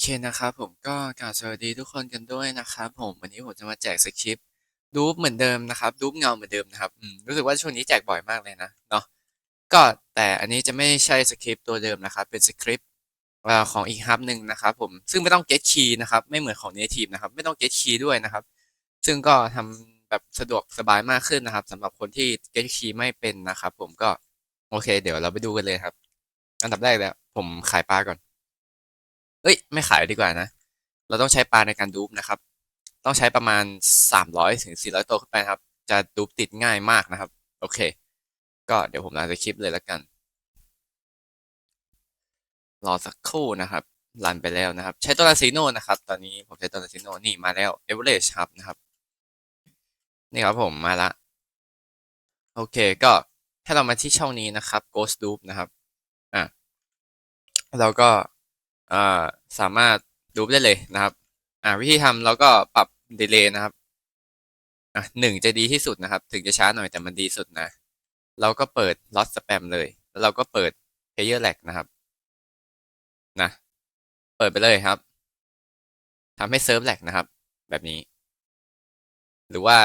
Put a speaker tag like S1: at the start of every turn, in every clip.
S1: เคนะครับผมก็กล่าวสวัสดีทุกคนกันด้วยนะครับผมวันนี้ผมจะมาแจกสคริปต์ดูปเหมือนเดิมนะครับดูปเงาเหมือนเดิมนะครับรู้สึกว่าช่วงนี้แจกบ่อยมากเลยนะเนาะก็แต่อันนี้จะไม่ใช่สคริปต์ตัวเดิมนะครับ เป็นสคริปต์ของอีกฮับหนึ่งนะครับผมซึ่งไม่ต้อง get key นะครับไม่เหมือนของ native นะครับไม่ต้อง get key ด้วยนะครับ ซึ่งก็ทำแบบสะดวกสบายมากขึ้นนะครับสำหรับคนที่ get key ไม่เป็นนะครับ ผมก็โอเค เดี๋ยวเราไปดูกันเลยครับ อันดับแรกแล้วผมขายปลาก่อน เอ้ยไม่ขายดีกว่านะ เราต้องใช้ปลาในการดูปนะครับ ต้องใช้ประมาณ 300ถึง400 ตัวขึ้นไปครับ จะดูปติดง่ายมากนะครับ โอเค ก็เดี๋ยวผมลาจะคลิปเลยแล้วกัน รอสักครู่นะครับรันไปแล้วนะครับ ใช้ตัวลาซิโนนะครับ ตอนนี้ผมใช้ตัวลาซิโนนี่มาแล้ว average ครับนะครับ นี่ครับผมมาละ โอเคก็ถ้าเรามาที่ช่องนี้นะครับ ghost loop นะครับ อะ เราก็ สามารถดูได้เลยนะครับ อ่าวิธีทำเราก็ปรับดีเลย์นะครับอะหนึ่งจะดีที่สุดนะครับ ถึงจะช้าหน่อยแต่มันดีสุดนะ เราก็เปิด loss spam เลย แล้วเราก็เปิด player lag นะครับนะเปิดไปเลยครับทำให้เซิร์ฟแลกนะครับ แบบนี้ หรือว่า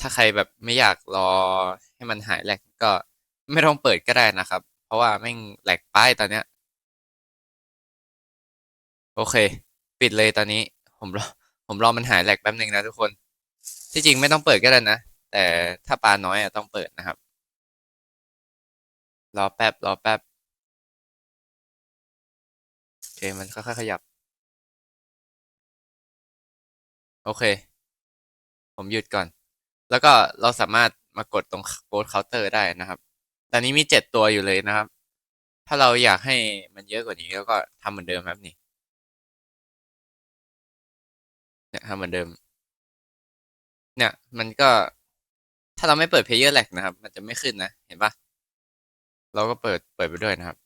S1: ถ้าใครแบบไม่อยากรอให้มันหายแลกก็ไม่ต้องเปิดก็ได้นะครับ เพราะว่าแม่งแหลกป้ายตอนเนี้ย โอเค ปิดเลยตอนนี้ ผมรอผมรอมันหายแหลกแป๊บหนึ่งนะทุกคน ที่จริงไม่ต้องเปิดก็ได้นะ แต่ถ้าปลาน้อยอะต้องเปิดนะครับ รอแป๊บ รอแป๊บโอเคมันค่อยๆขยับ โอเค ผมหยุดก่อน แล้วก็เราสามารถมากดตรงโกดเคาน์เตอร์ได้นะครับ ตอนนี้มีเจ็ดตัวอยู่เลยนะครับ ถ้าเราอยากให้มันเยอะกว่านี้เราก็ทำเหมือนเดิมครับนี่ เนี่ยทำเหมือนเดิม เนี่ย มันก็ถ้าเราไม่เปิด Player Lag นะครับ มันจะไม่ขึ้นนะ เห็นปะเราก็เปิดเปิดไปด้วยนะครับ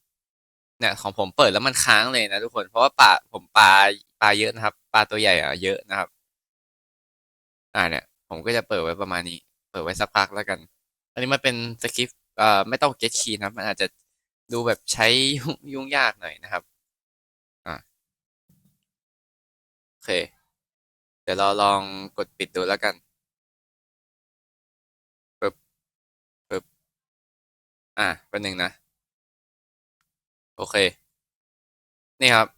S1: เนี่ยของผมเปิดแล้วมันค้างเลยนะทุกคน เพราะว่าปลาผมปลาปลาเยอะนะครับ ปลาตัวใหญ่อะเยอะนะครับ อ่าเนี่ย ผมก็จะเปิดไว้ประมาณนี้ เปิดไว้สักพักแล้วกัน อันนี้มันเป็นสคริปต์เอ่อไม่ต้อง get key นะครับมันอาจจะดูแบบใช้ยุ่งยุ่งยากหน่อยนะครับ อ่าโอเค เดี๋ยวเราลองกดปิดดูแล้วกันปึ๊บปึ๊บอ่าเป็นหนึ่งนะ โอเค นี่ครับ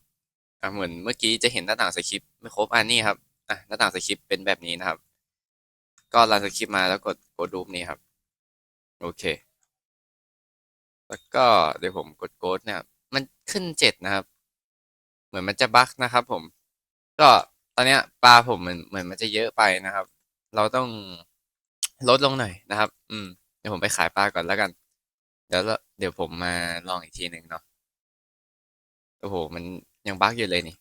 S1: อ่าเหมือนเมื่อกี้จะเห็นหน้าต่างสคริปต์ไม่ครบอันนี้ครับอะหน้าต่างสคริปต์เป็นแบบนี้นะครับ ก็รันสคริปต์มาแล้วกดกดรูปนี้ครับ โอเค แล้วก็เดี๋ยวผมกดโกดเนี่ยมันขึ้นเจ็ดนะครับ เหมือนมันจะบั๊กนะครับผม ก็ ตอนเนี้ยปลาผมเหมือนเหมือนมันจะเยอะไปนะครับ เราต้องลดลงหน่อยนะครับ อืมเดี๋ยวผมไปขายปลาก่อนแล้วกัน เดี๋ยวเดี๋ยวผมมาลองอีกทีหนึ่งเนาะโอ้โห มันยังบั๊กอยู่เลยนี่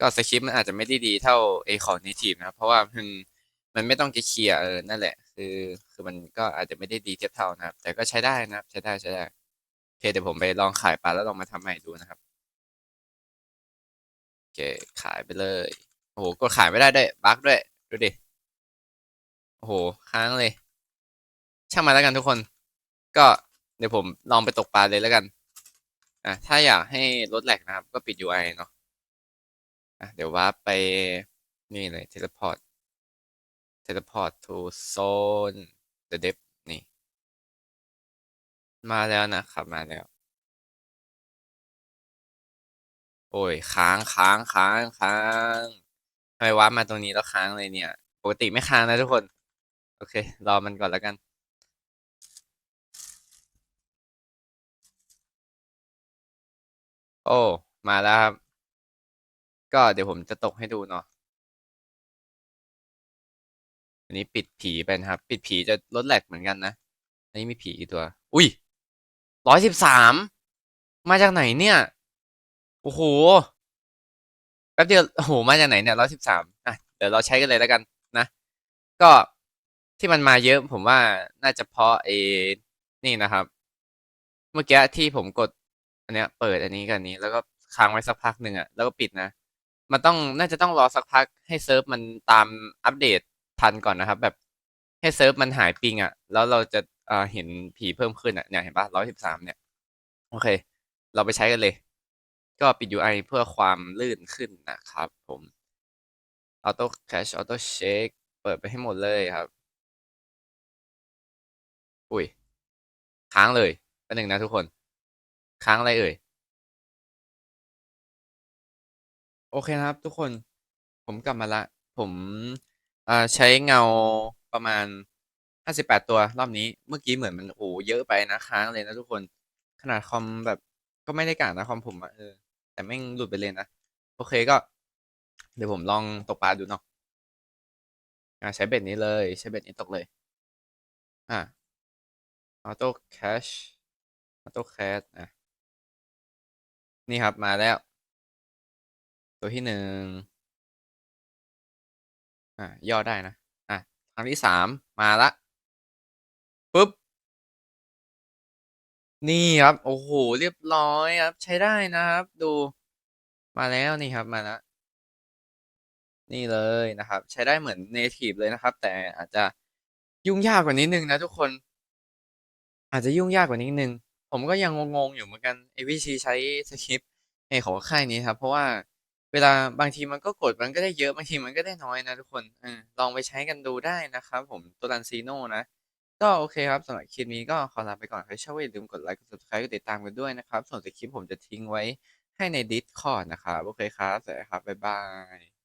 S1: ก็สคริปต์มันอาจจะไม่ได้ดีเท่าไอของ native นะครับ เพราะว่ามันมันไม่ต้องเคลียร์เออนั่นแหละ คือ คือมันก็อาจจะไม่ได้ดีเทียบเท่านะครับ แต่ก็ใช้ได้นะครับ ใช้ได้ใช้ได้โอเคเดี๋ยวผมไปลองขายปลาแล้วลองมาทำใหม่ดูนะครับ เคขายไปเลย โอ้โหกดขายไม่ได้ด้วยบั๊กด้วย ดูดิ โอ้โห ค้างเลย ช่างมาแล้วกันทุกคน ก็เดี๋ยวผมลองไปตกปลาเลยแล้วกันอะถ้าอยากให้ลดแหลกนะครับ ก็ปิด UI เนาะอะเดี๋ยววาร์ปไปนี่เลย teleport teleport to zone the depth นี่ มาแล้วนะครับ มาแล้ว โอ้ยค้างค้างค้างค้างทำไมวาร์ปมาตรงนี้แล้วค้างเลยเนี่ย ปกติไม่ค้างนะทุกคน โอเค รอมันก่อนแล้วกันโอ้ มาแล้วครับ ก็เดี๋ยวผมจะตกให้ดูเนาะอันนี้ปิดผีไปนะครับ ปิดผีจะลดแหลกเหมือนกันนะ อันนี้มีผีกี่ตัว อุ้ยร้อยสิบสามมาจากไหนเนี่ย โอ้โห แป๊บเดียวโอ้โห มาจากไหนเนี่ยร้อยสิบสามอะ เดี๋ยวเราใช้กันเลยแล้วกันนะ ก็ที่มันมาเยอะผมว่าน่าจะเพราะเอนี่นะครับ เมื่อกี้ที่ผมกด อันเนี้ย เปิดอันนี้กับอันนี้ แล้วก็ค้างไว้สักพักหนึ่งอะแล้วก็ปิดนะ มันต้องน่าจะต้องรอสักพักให้เซิร์ฟมันตามอัปเดตทันก่อนนะครับ แบบให้เซิร์ฟมันหายปิงอะแล้วเราจะเอ่อเห็นผีเพิ่มขึ้นอะเนี่ยเห็นปะร้อยสิบสามเนี่ย โอเค เราไปใช้กันเลย ก็ปิด UI เพื่อความลื่นขึ้นนะครับผม Auto Cache Auto Check เปิดไปให้หมดเลยครับ อุ้ย ค้างเลยเป็นหนึ่งนะทุกคน ค้างอะไรเอ่ย โอเคนะครับทุกคน ผมกลับมาละ ผมอ่าใช้เงาประมาณ58ตัวรอบนี้เมื่อกี้เหมือนมันโอ้เยอะไปนะค้างเลยนะทุกคน ขนาดคอมแบบก็ไม่ได้กากนะคอมผมอะเออ แต่แม่งหลุดไปเลยนะ โอเคก็ เดี๋ยวผมลองตกปลาดูเนาะอ่าใช้เบ็ดนี้เลยใช้เบ็ดนี้ตกเลย อ่า auto cache auto cache อะนี่ครับมาแล้ว ตัวที่หนึ่งอะย่อได้นะ อะครั้งที่สามมาละ นี่ครับ โอ้โห เรียบร้อยครับ ใช้ได้นะครับ ดู มาแล้วนี่ครับมาแล้วนี่เลยนะครับ ใช้ได้เหมือน native เลยนะครับ แต่อาจจะยุ่งยากกว่านิดนึงนะทุกคน อาจจะยุ่งยากกว่านิดนึง ผมก็ยังงงๆอยู่เหมือนกันไอ้วิธีใช้สคริปต์ในของค่ายนี้ครับ เพราะว่าเวลาบางทีมันก็กดมันก็ได้เยอะบางทีมันก็ได้น้อยนะทุกคนอลองไปใช้กันดูได้นะครับ ผมตัวรันซีโนนะ ก็โอเคครับสำหรับคลิปนี้ก็ขอลาไปก่อนใครชอบอย่าลืมกดไลค์กด subscribe กดติดตามกันด้วยนะครับ ส่วนสคริปต์ผมจะทิ้งไว้ให้ใน Discord นะครับ โอเคครับสวัสดีครับ บ๊ายบาย